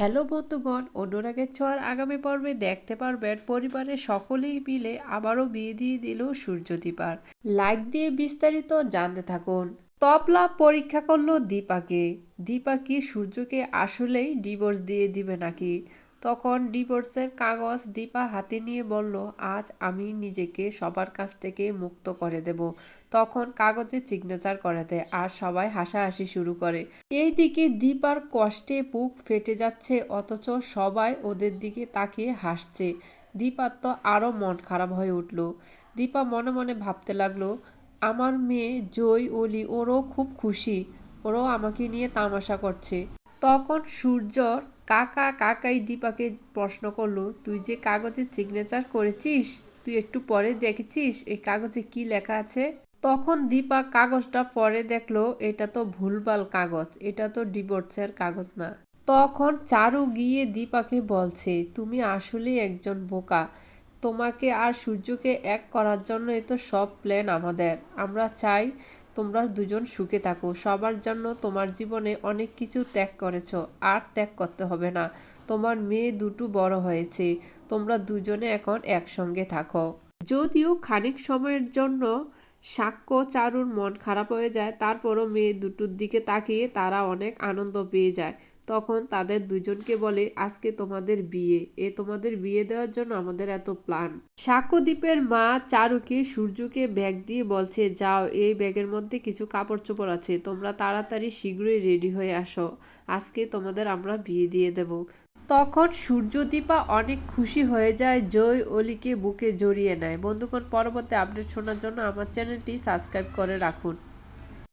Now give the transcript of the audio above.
Hello বন্ধুগণ, অনুরাগের ছোঁয়ার আগামী পর্বে দেখতে পারবেন পরিবারের সকলেই মিলে আবারও বিয়ে দিয়ে দিল সূর্যদীপার। লাইক দিয়ে বিস্তারিত জানতে থাকুন। তপলা পরীক্ষা করল দীপাকে। দীপা কি সূর্যকে আসলেই ডিভোর্স দিয়ে দিবে নাকি? তখন ডিভোর্সের কাগজ দীপা হাতে নিয়ে বলল, আজ আমি নিজেকে সবার কাছ থেকে মুক্ত করে দেব। তখন কাগজে সিগনেচার করে দেয় আর সবাই হাসাহাসি শুরু করে। এইদিকে দীপার কষ্টে বুক ফেটে যাচ্ছে, অথচ সবাই ওদের দিকে তাকিয়ে হাসছে। দীপার তো আরও মন খারাপ হয়ে উঠল। দীপা মনে মনে ভাবতে লাগল, আমার মেয়ে জয় অলি, ওরও খুব খুশি। ওরাও আমাকে নিয়ে তামাশা করছে। তখন সূর্যর কাকা কাকাই দীপাকে প্রশ্ন করল, তুই যে কাগজে সিগনেচার করেছিস, তুই একটু পরে দেখেছিস এই কাগজে কি লেখা আছে? তখন দীপা কাগজটা পরে দেখল, এটা তো ভুলভাল কাগজ, এটা তো ডিভোর্সের কাগজ না। তখন চারু গিয়ে দীপাকে বলছে, তুমি আসলেই একজন বোকা তোমাকে আর সূর্যকে এক করার জন্য এ তো সব প্ল্যান আমাদের। আমরা চাই তোমরা দুজন সুখে থাকো। সবার জন্য তোমার জীবনে অনেক কিছু ত্যাগ করেছ। আর ত্যাগ করতে হবে না। তোমার মেয়ে দুটো বড় হয়েছে। তোমরা দুজনে এখন একসঙ্গে থাকো। যদিও খানিক সময়ের জন্য সাক্ষ্য চারুর মন খারাপ হয়ে যায়, তারপরও মেয়ে দুটোর দিকে তাকিয়ে তারা অনেক আনন্দ পেয়ে যায়। তখন তাদের দুজনকে বলে, আজকে তোমাদের বিয়ে। এ তোমাদের বিয়ে দেওয়ার জন্য আমাদের এত প্ল্যান। সাক্ষ্যদ্বীপের মা চারুকে সূর্যকে ব্যাগ দিয়ে বলছে, যাও, এই ব্যাগের মধ্যে কিছু কাপড় চোপড় আছে। তোমরা তাড়াতাড়ি শীঘ্রই রেডি হয়ে আসো। আজকে তোমাদের আমরা বিয়ে দিয়ে দেব। তখন সূর্যদীপা অনেক খুশি হয়ে যায়, জয় অলিকে বুকে জড়িয়ে নেয়। বন্ধুগণ, পরবর্তী আপডেট শোনার জন্য আমার চ্যানেলটি সাবস্ক্রাইব করে রাখুন।